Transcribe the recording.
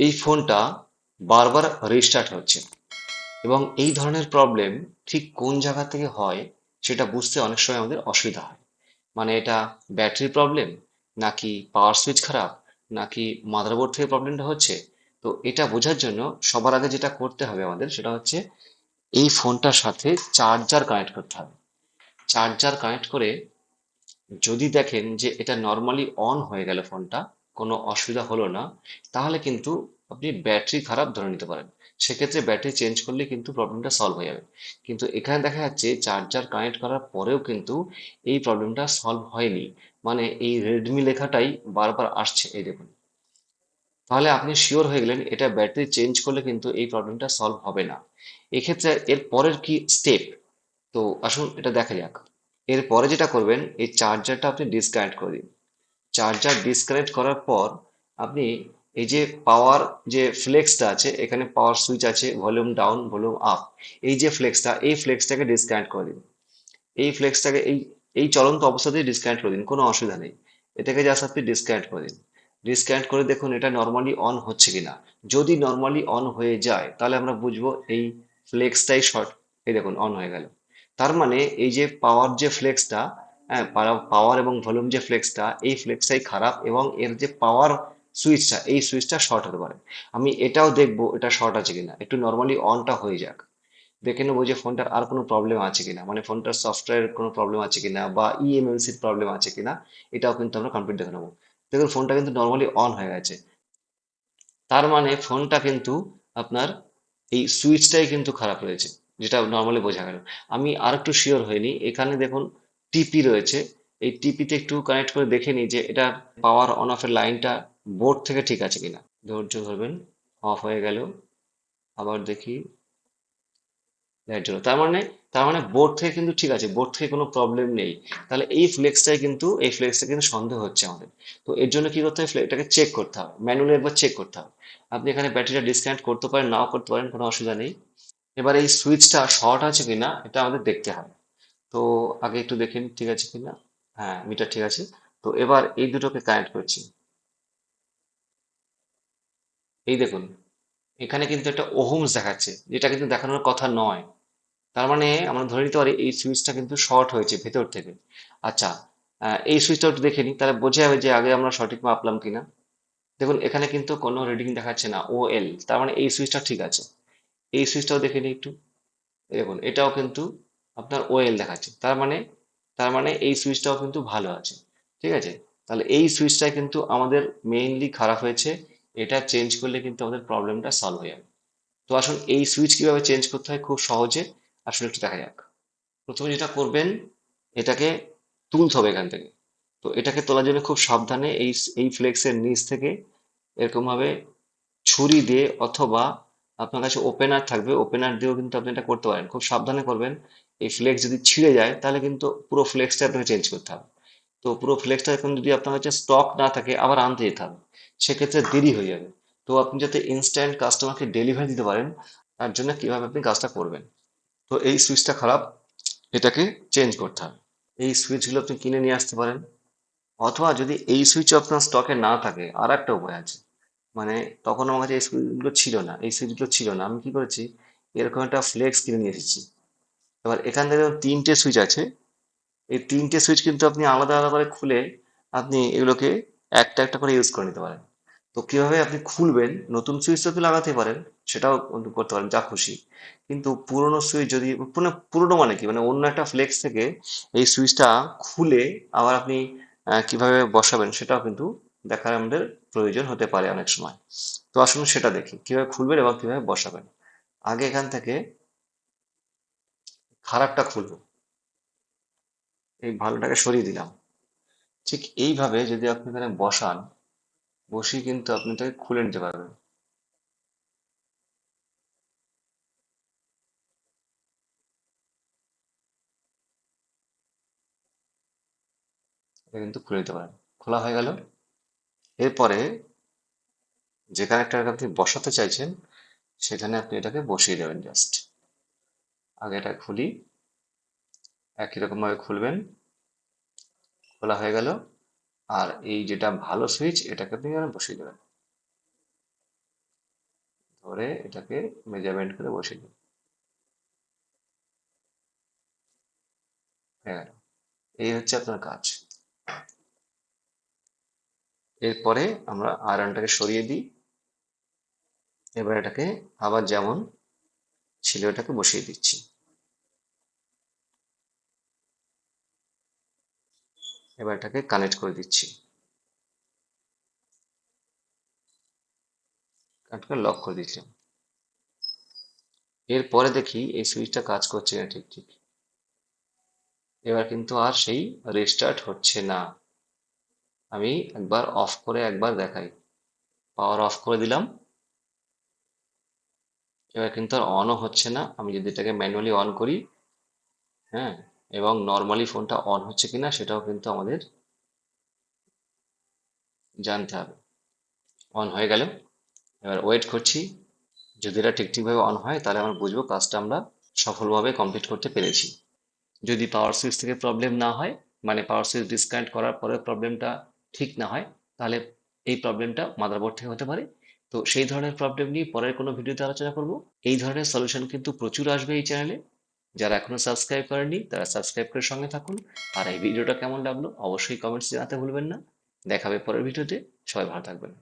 এই ফোনটা বারবার রিস্টার্ট হচ্ছে। এবং এই ধরনের প্রবলেম ঠিক কোন জায়গা থেকে হয় সেটা বুঝতে অনেক সময় আমাদের অসুবিধা হয়। মানে এটা ব্যাটারির প্রবলেম নাকি পাওয়ার সুইচ খারাপ নাকি মাদারবোর্ড থেকে প্রবলেমটা হচ্ছে? তো এটা বোঝার জন্য সবার আগে যেটা করতে হবে আমাদের সেটা হচ্ছে এই ফোনটার সাথে চার্জার কানেক্ট করতে হবে। চার্জার কানেক্ট করে যদি দেখেন যে এটা নর্মালি অন হয়ে গেল ফোনটা কোনো অসুবিধা হলো না, তাহলে কিন্তু আপনি ব্যাটারি খারাপ ধরে নিতে পারেন। সেক্ষেত্রে ব্যাটারি চেঞ্জ করলে কিন্তু প্রবলেমটা সলভ হয়ে যাবে। কিন্তু এখানে দেখা যাচ্ছে চার্জার কানেক্ট করার পরেও কিন্তু এই প্রবলেমটা সলভ হয়নি। মানে এই রেডমি লেখাটাই বারবার আসছে, এই দেখুন। তাহলে আপনি শিওর হয়ে গেলেন এটা ব্যাটারি চেঞ্জ করলে কিন্তু এই প্রবলেমটা সলভ হবে না। এক্ষেত্রে এর পরের কি স্টেপ তো আসুন এটা দেখা যাক। এরপরে যেটা করবেন, এই চার্জারটা আপনি ডিসকানেক্ট করে দিন। চার্জার ডিসকানেক্ট করার পর আপনি এই যে পাওয়ার যে ফ্লেক্সটা আছে, এখানে পাওয়ার সুইচ আছে ভলিউম ডাউন ভলিউম আপ এই যে ফ্লেক্সটা এই ফ্লেক্সটাকে ডিসকানেক্ট করে দিন। এই ফ্লেক্সটাকে এই এই চলন্ত অবস্থাতেই ডিসকানেক্ট করে দিন, কোনো অসুবিধা নেই। এটাকে জাস্ট আপনি ডিসকানেক্ট করে দিন। ডিসকানেক্ট করে দেখুন এটা নর্মালি অন হচ্ছে কিনা। যদি নর্মালি অন হয়ে যায়, তাহলে আমরা বুঝব এই ফ্লেক্সটাই শর্ট এই দেখুন অন হয়ে গেল। তার মানে এই যে পাওয়ার যে ফ্লেক্সটা হ্যাঁ পাওয়ার এবং ভলিউম যে ফ্লেক্সটা এই ফ্লেক্সটাই খারাপ এবং এর যে পাওয়ার সুইচটা এই সুইচটা শর্ট হতে পারে। আমি এটাও দেখব এটা শর্ট আছে কিনা। একটু নর্মালি অনটা হয়ে যাক। দেখে নেব যে ফোনটার আর কোনো প্রবলেম আছে কিনা। মানে ফোনটার সফটওয়্যার কোনো প্রবলেম আছে কিনা বা E ইএমএলসির প্রবলেম আছে কিনা, এটাও কিন্তু আমরা কমপ্লিট দেখে নেব। দেখুন ফোনটা কিন্তু নর্মালি অন হয়ে গেছে। তার মানে ফোনটা কিন্তু আপনার এই সুইচটাই কিন্তু খারাপ রয়েছে, যেটা নর্মালি বোঝা গেল। আমি আর একটু শিওর হইনি। এখানে দেখুন টিপি রয়েছে। এই টিপিতে একটু কানেক্ট করে দেখে নিই যে এটা পাওয়ার অন অফের লাইনটা বোর্ড থেকে ঠিক আছে কিনা। ধৈর্য ধরবেন অফ হয়ে গেল। আবার দেখি। তার মানে তার মানে বোর্ড থেকে কিন্তু ঠিক আছে বোর্ড থেকে কোনো প্রবলেম নেই। তাহলে এই ফ্লেক্সটাই কিন্তু, এই ফ্লেক্সটা কিন্তু সন্দেহ হচ্ছে আমাদের। তো এর জন্য কি করতে হবে এটাকে চেক করতে হবে। ম্যানুয়ালি একবার চেক করতে হবে। আপনি এখানে ব্যাটারিটা ডিসকানেক্ট করতে পারেন, নাও করতে পারেন, কোনো অসুবিধা নেই। এবার এই সুইচটা শর্ট আছে কিনা, এটা আমাদের দেখতে হবে। তো আগে একটু দেখে নিই, ঠিক আছে কিনা? হ্যাঁ মিটার ঠিক আছে। তো এবার এই দুটোকে কানেক্ট করছি। এই দেখুন, এখানে কিন্তু একটা ওহমস দেখাচ্ছে, যেটা কিন্তু দেখানোর কথা নয়। তার মানে আমরা ধরে নিতে পারি এই সুইচটা কিন্তু শর্ট হয়েছে ভেতর থেকে। আচ্ছা এই সুইচটা একটু দেখে নিই, তাহলে বোঝা যাবে যে আগে আমরা সঠিক মাপলাম কিনা। দেখুন, এখানে কিন্তু কোনো রিডিং দেখাচ্ছে না ও এল তার মানে এই সুইচটা ঠিক আছে। এই সুইচটাও দেখে নিই একটু। দেখুন, এটাও কিন্তু আপনার ওয়েল দেখাচ্ছে। তার মানে তার মানে এই সুইচটাও কিন্তু ভালো আছে। ঠিক আছে? তাহলে এই সুইচটা কিন্তু আমাদের মেইনলি খারাপ হয়েছে। এটা চেঞ্জ করলে কিন্তু আমাদের প্রবলেমটা সলভ হয়ে যাবে। তো আসুন, এই সুইচ কীভাবে চেঞ্জ করতে হয় খুব সহজে আসলে একটু দেখা যাক। প্রথমে যেটা করবেন, এটাকে তুলতে হবে এখান থেকে। তো এটাকে তোলার জন্য খুব সাবধানে এই এই ফ্লেক্সের নিচ থেকে এরকমভাবে ছুরি দিয়ে অথবা আপনার কাছে ওপেনার থাকবে। ওপেনার দিয়েও কিন্তু আপনি এটা করতে পারেন। খুব সাবধানে করবেন। এই ফ্লেক্স যদি ছিঁড়ে যায়, তাহলে কিন্তু পুরো ফ্লেক্সটা আপনাকে চেঞ্জ করতে হবে। তো পুরো ফ্লেক্সটা এখন যদি আপনার কাছে স্টক না থাকে, আবার আনতে যেতে হবে। সেক্ষেত্রে দেরি হয়ে যাবে। তো আপনি যাতে ইনস্ট্যান্ট কাস্টমারকে ডেলিভারি দিতে পারেন, তার জন্য কীভাবে আপনি কাজটা করবেন? তো এই সুইচটা খারাপ। এটাকে চেঞ্জ করতে হবে। এই সুইচগুলো আপনি কিনে নিয়ে আসতে পারেন। অথবা যদি এই সুইচ আপনার স্টকে না থাকে আর একটা উপায় আছে। মানে তখন আমার কাছে এই সুইচগুলো ছিল না, এই সুইচগুলো ছিল না। আমি কি করেছি, এরকম একটা ফ্লেক্স কিনে নিয়ে এসেছি। এবার এখান থেকে তিনটে সুইচ আছে। এই তিনটে সুইচ কিন্তু আপনি আলাদা আলাদা করে খুলে আপনি এগুলোকে একটা একটা করে ইউজ করে নিতে পারেন। তো কীভাবে আপনি খুলবেন, নতুন সুইচ তো লাগাতে পারেন, সেটাও করতে পারেন, যা খুশি। কিন্তু পুরোনো সুইচ যদি মানে পুরনো মানে কি? মানে অন্য একটা ফ্লেক্স থেকে এই সুইচটা খুলে আবার আপনি কীভাবে বসাবেন সেটাও কিন্তু দেখার আমাদের প্রয়োজন হতে পারে অনেক সময়। তো আসুন সেটা দেখি, কীভাবে খুলবেন এবং কীভাবে বসাবেন। আগে এখান থেকে খারাপটা খুলবো। এই ভালোটাকে সরিয়ে দিলাম। ঠিক এইভাবে যদি আপনি এখানে বসান, বসিয়ে কিন্তু আপনি তাকে খুলে নিতে পারবেন। কিন্তু খুলে নিতে পারেন। খোলা হয়ে গেল। এরপরে যে কানেক্টরকে আপনি বসাতে চাইছেন, সেখানে আপনি এটাকে বসিয়ে দেবেন জাস্ট আগে এটা খুলি। একই রকম ভাবে খুলবেন। খোলা হয়ে গেল। আর এই যেটা ভালো সুইচ এটাকে আপনি বসিয়ে দেবেন। করে এটাকে মেজারমেন্ট করে বসিয়ে দেবেন এই হচ্ছে আপনার কাজ। এরপরে আমরা আয়রনটাকে সরিয়ে দিই। এবার এটাকে আবার যেমন ছিল এটাকে বসিয়ে দিচ্ছি। এবার এটাকে কানেক্ট করে দিচ্ছি। লক করে দিচ্ছি। এরপরে দেখি এই সুইচটা কাজ করছে না ঠিক ঠিক। এবার কিন্তু আর সেই রেস্টার্ট হচ্ছে না। আমি একবার অফ করে একবার দেখাই। পাওয়ার অফ করে দিলাম। এবার কিন্তু আর অনও হচ্ছে না। আমি যদি এটাকে ম্যানুয়ালি অন করি হ্যাঁ এবং নর্মালি ফোনটা অন হচ্ছে কিনা সেটাও কিন্তু আমাদের জানতে হবে। অন হয়ে গেল। এবার ওয়েট করছি। যদি এটা ঠিক ঠিকভাবে অন হয়, তাহলে আমরা বুঝব কাজটা আমরা সফলভাবে কমপ্লিট করতে পেরেছি। যদি পাওয়ার সুইচ থেকে প্রবলেম না হয় মানে পাওয়ার সুইচ ডিসকানেক্ট করার পরে প্রবলেমটা ঠিক না হয়, তাহলে এই প্রবলেমটা মাদারবোর্ড থেকে হতে পারে। তো সেই ধরনের প্রবলেম নিয়ে পরের কোনো ভিডিওতে আলোচনা করব। এই ধরনের সলিউশন কিন্তু প্রচুর আসবে এই চ্যানেলে যারা এখনও সাবস্ক্রাইব করেননি, তারা সাবস্ক্রাইব করে সঙ্গে থাকুন। আর এই ভিডিওটা কেমন লাগল, অবশ্যই কমেন্টস জানাতে ভুলবেন না। দেখাবে পরের ভিডিওতে। সবাই ভালো থাকবেন।